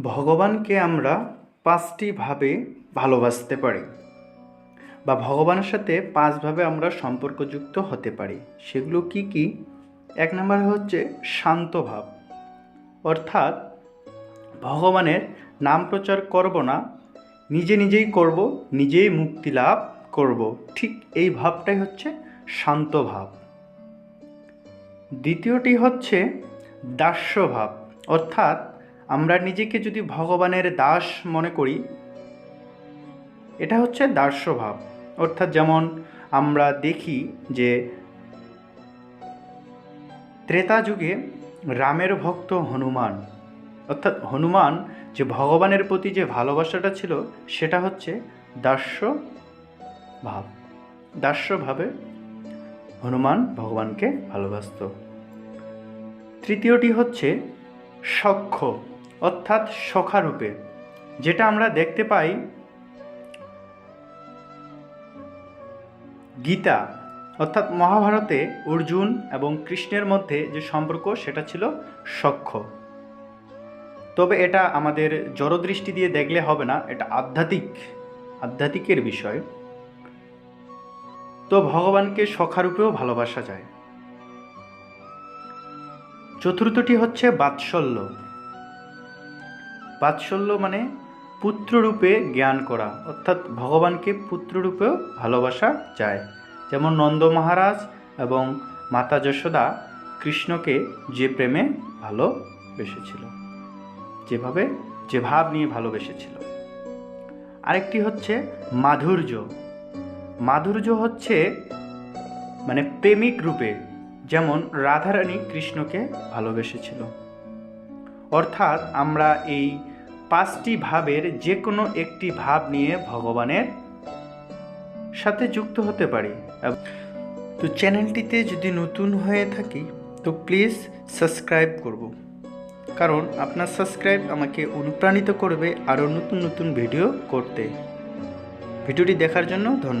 ভগবানকে আমরা পাঁচটি ভাবে ভালোবাসতে পারি বা ভগবানের সাথে পাঁচভাবে আমরা সম্পর্কযুক্ত হতে পারি। সেগুলো কি কি? এক নম্বর হচ্ছে শান্ত ভাব। অর্থাৎ ভগবানের নাম প্রচার করব না, নিজে নিজেই করব, নিজেই মুক্তি লাভ করব। ঠিক এই ভাবটাই হচ্ছে শান্ত ভাব। দ্বিতীয়টি হচ্ছে দাস্য ভাব। অর্থাৎ আমরা নিজেকে যদি ভগবানের দাস মনে করি, এটা হচ্ছে দাস্য অর্থাৎ যেমন আমরা দেখি যে ত্রেতা যুগে রামের ভক্ত হনুমান। অর্থাৎ হনুমান যে ভগবানের প্রতি যে ভালোবাসাটা ছিল, সেটা হচ্ছে দাস্য ভাব দাস্যভাবে হনুমান ভগবানকে ভালোবাসত। তৃতীয়টি হচ্ছে সখ্য অর্থাৎ সখারূপে, যেটা আমরা দেখতে পাই গীতা, অর্থাৎ মহাভারতে অর্জুন এবং কৃষ্ণের মধ্যে যে সম্পর্ক, সেটা ছিল সখ্য। তবে এটা আমাদের জড়দৃষ্টি দিয়ে দেখলে হবে না, এটা আধ্যাত্মিক, আধ্যাত্মিকের বিষয়। তো ভগবানকে সখারূপেও ভালোবাসা যায়। চতুর্থটি হচ্ছে বাৎসল্য। বাৎসল্য মানে পুত্ররূপে জ্ঞান করা, অর্থাৎ ভগবানকে পুত্ররূপেও ভালোবাসা যায়। যেমন নন্দ মহারাজ এবং মাতা যশোদা কৃষ্ণকে যে প্রেমে ভালোবেসেছিল, যেভাবে, যে ভাব নিয়ে ভালোবেসেছিল। আরেকটি হচ্ছে মাধুর্য। মাধুর্য হচ্ছে মানে প্রেমিক রূপে, যেমন রাধারানী কৃষ্ণকে ভালোবেসেছিল। অর্থাৎ আমরা এই পাঁচটি ভাবের যে কোনো একটি ভাব নিয়ে ভগবানের সাথে যুক্ত হতে পারি। তো চ্যানেলটিতে যদি নতুন হয়ে থাকি, তো প্লিজ সাবস্ক্রাইব করব। কারণ আপনার সাবস্ক্রাইব আমাকে অনুপ্রাণিত করবে আরও নতুন নতুন ভিডিও করতে। ভিডিওটি দেখার জন্য ধন্যবাদ।